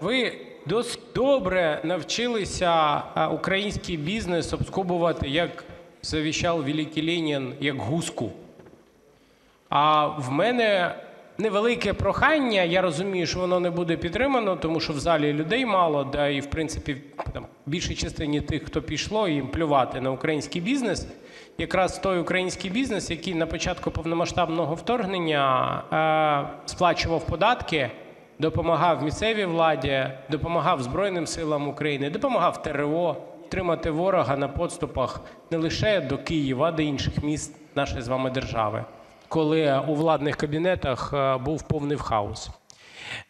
ви досить добре навчилися український бізнес обскубувати, як завіщав Великий Ленін, як гуску. А в мене невелике прохання. Я розумію, що воно не буде підтримано, тому що в залі людей мало, да і в принципі там більшій частині тих, хто пішло, їм плювати на український бізнес. Якраз той український бізнес, який на початку повномасштабного вторгнення е, сплачував податки, допомагав місцевій владі, допомагав Збройним силам України, допомагав ТРО тримати ворога на подступах не лише до Києва, а до інших міст нашої з вами держави, коли у владних кабінетах е, був повний хаос.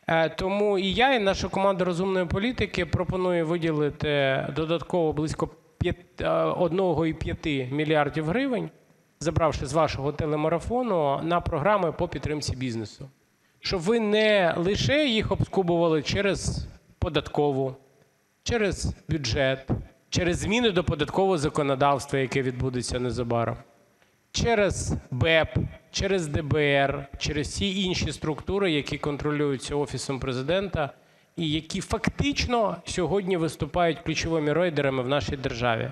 Е, Тому і я, і наша команда розумної політики пропонує виділити додатково близько 1,5 мільярдів гривень, забравши з вашого телемарафону, на програми по підтримці бізнесу. Щоб ви не лише їх обскубували через податкову, через бюджет, через зміни до податкового законодавства, яке відбудеться незабаром, через БЕП, через ДБР, через всі інші структури, які контролюються Офісом президента і які фактично сьогодні виступають ключовими рейдерами в нашій державі.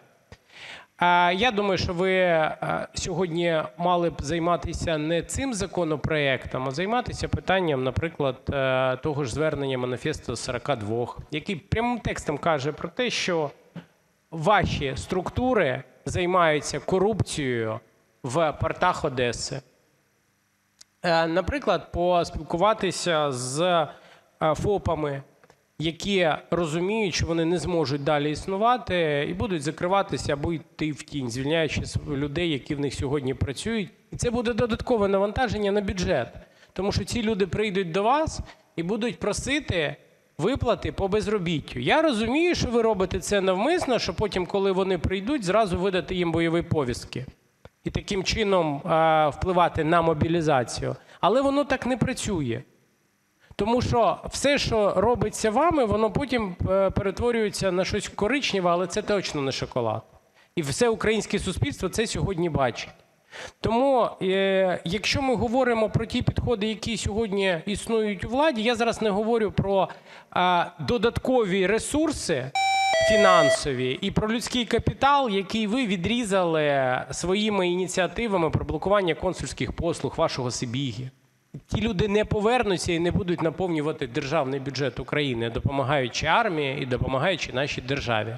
Я думаю, що ви е, сьогодні мали б займатися не цим законопроектом, а займатися питанням, наприклад, е, того ж звернення маніфесту 42, який прямим текстом каже про те, що ваші структури займаються корупцією в портах Одеси. Е, Наприклад, поспілкуватися з ФОПами, які розуміють, що вони не зможуть далі існувати і будуть закриватися або йти в тінь, звільняючи людей, які в них сьогодні працюють. І це буде додаткове навантаження на бюджет, тому що ці люди прийдуть до вас і будуть просити виплати по безробіттю. Я розумію, що ви робите це навмисно, що потім, коли вони прийдуть, зразу видати їм бойові повістки і таким чином е, впливати на мобілізацію. Але воно так не працює. Тому що все, що робиться вами, воно потім е, перетворюється на щось коричневе, але це точно не шоколад. І все українське суспільство це сьогодні бачить. Тому, е, якщо ми говоримо про ті підходи, які сьогодні існують у владі, я зараз не говорю про е, додаткові ресурси фінансові і про людський капітал, який ви відрізали своїми ініціативами про блокування консульських послуг вашого Сибіги. Ті люди не повернуться і не будуть наповнювати державний бюджет України, допомагаючи армії і допомагаючи нашій державі.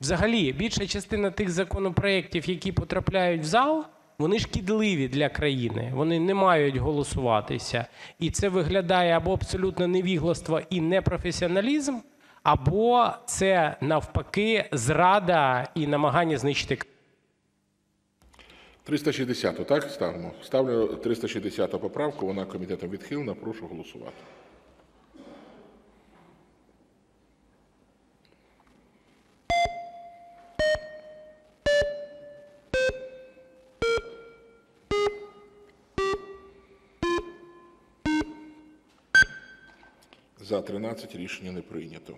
Взагалі, більша частина тих законопроєктів, які потрапляють в зал, вони шкідливі для країни, вони не мають голосуватися. І це виглядає або абсолютно невігластво і непрофесіоналізм, або це навпаки зрада і намагання знищити 360, так ставимо? Ставлю 360 поправку, вона комітетом відхилена, прошу голосувати. За 13 рішення не прийнято.